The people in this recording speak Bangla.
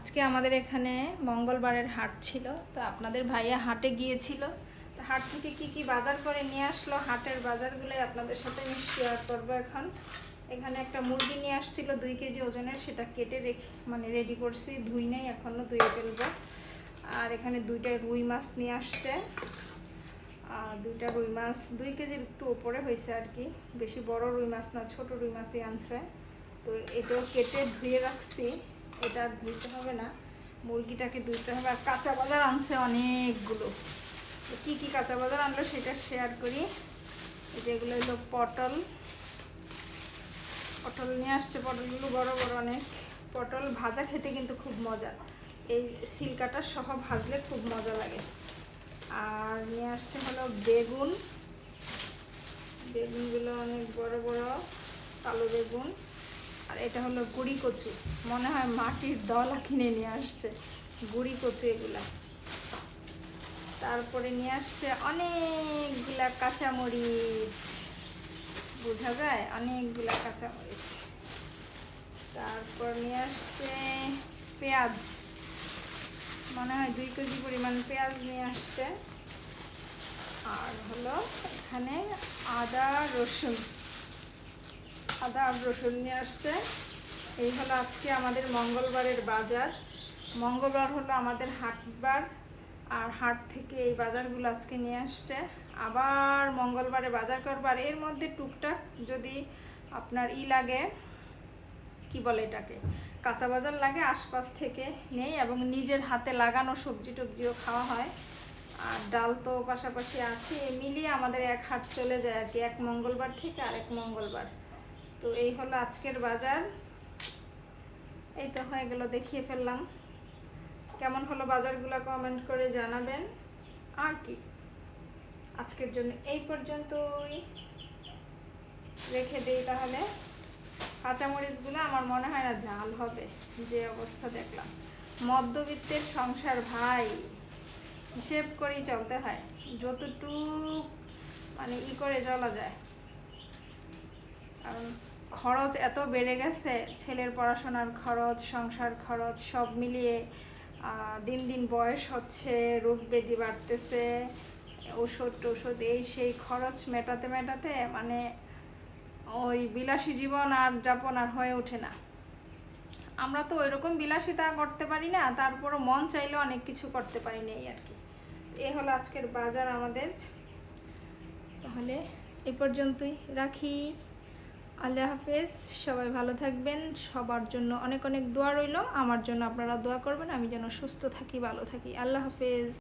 আজকে আমাদের এখানে মঙ্গলবারের হাট ছিল, তো আপনাদের ভাইয়া হাটে গিয়েছিল। তো হাট থেকে কি কি বাজার করে নিয়ে আসলো? হাটের বাজারগুলো আপনাদের সাথে আমি শেয়ার করব এখন। এখানে একটা মুরগি নিয়ে আসছিল দুই কেজি ওজনের, সেটা কেটে রেখে মানে রেডি করছি, ধুই নেই, এখনও ধুয়ে ফেলব। আর এখানে দুইটা রুই মাছ নিয়ে আসছে। আর দুইটা রুই মাছ, দুই কেজির একটু উপরে হয়েছে আর কি। বেশি বড় রুই মাছ না, ছোট রুই মাছই আনছে। তো এটাও কেটে ধুয়ে রাখছি। এটা ধুইতে হবে না, মুরগিটাকে ধুইতে হবে, আর কাঁচা বাজার আনছে অনেকগুলো। কী কী কাঁচা বাজার আনলো সেটা শেয়ার করি। যেগুলো হলো পটল। পটল নিয়ে আসছে, পটলগুলো বড় বড় অনেক। পটল ভাজা খেতে কিন্তু খুব মজা। এই সিলকাটা সহ ভাজলে খুব মজা লাগে। আর নিয়ে আসছে হলো বেগুন। বেগুনগুলো অনেক বড় বড়, কালো বেগুন। আর এটা হলো গুড়ি কচু। মনে হয় মাটির দলা কিনে নিয়ে আসছে। গুড়ি কচু এগুলা। তারপরে নিয়ে আসছে অনেকগুলা কাঁচামরিচ। বোঝা যায়? অনেকগুলা কাঁচামরিচ। তারপর নিয়ে আসছে পেঁয়াজ। মনে হয় দুই কেজি পরিমাণ পেঁয়াজ নিয়ে আসছে। আর হলো এখানে আদা রসুন। আদা আর রসুন নিয়ে আসছে। এই হলো আজকে আমাদের মঙ্গলবারের বাজার। মঙ্গলবার হলো আমাদের হাটবার, আর হাট থেকে এই বাজারগুলো আজকে নিয়ে আসছে। আবার মঙ্গলবারে বাজার করবার এর মধ্যে টুকটাক যদি আপনার ই লাগে, কি বলে এটাকে, কাঁচা বাজার লাগে, আশপাশ থেকে নেই এবং নিজের হাতে লাগানো সবজি টবজিও খাওয়া হয়। আর ডাল তো পাশাপাশি আছে মিলিয়ে আমাদের এক হাট চলে যায় আর কি, এক মঙ্গলবার থেকে আর এক মঙ্গলবার। তো এই হলো আজকের বাজার। এই তো হয়ে গেল, দেখিয়ে ফেললাম। কেমন হলো বাজারগুলো কমেন্ট করে জানাবেন। আর কি। আজকের জন্য এই পর্যন্তই। রেখে দিই তাহলে। কাঁচামরিচগুলো আমার মনে হয় না ঝাল হবে, যে অবস্থা দেখলাম। মধ্যবিত্তের সংসার ভাই, হিসেব করেই চলতে হয়। যতটুক মানে ই করে চলা যায়। খরচ এত বেড়ে গেছে, ছেলের পড়াশোনার খরচ, সংসার খরচ, সব মিলিয়ে দিন দিন বয়স হচ্ছে, রোগ ব্যাধি বাড়তেছে, ওষুধ টষুধ, এই সেই খরচ মেটাতে মেটাতে মানে ওই বিলাসী জীবন আর যাপন আর হয়ে ওঠে না। আমরা তো ওইরকম বিলাসিতা করতে পারি না, তারপরও মন চাইলে অনেক কিছু করতে পারি না এই আর কি। এ হলো আজকের বাজার আমাদের। তাহলে এ পর্যন্তই রাখি। আল্লাহ হাফেজ, সবাই ভালো থাকবেন। সবার জন্য অনেক অনেক দোয়া রইল। আমার জন্য আপনারা দোয়া করবেন। আমি যেন সুস্থ থাকি, ভালো থাকি। আল্লাহ হাফেজ।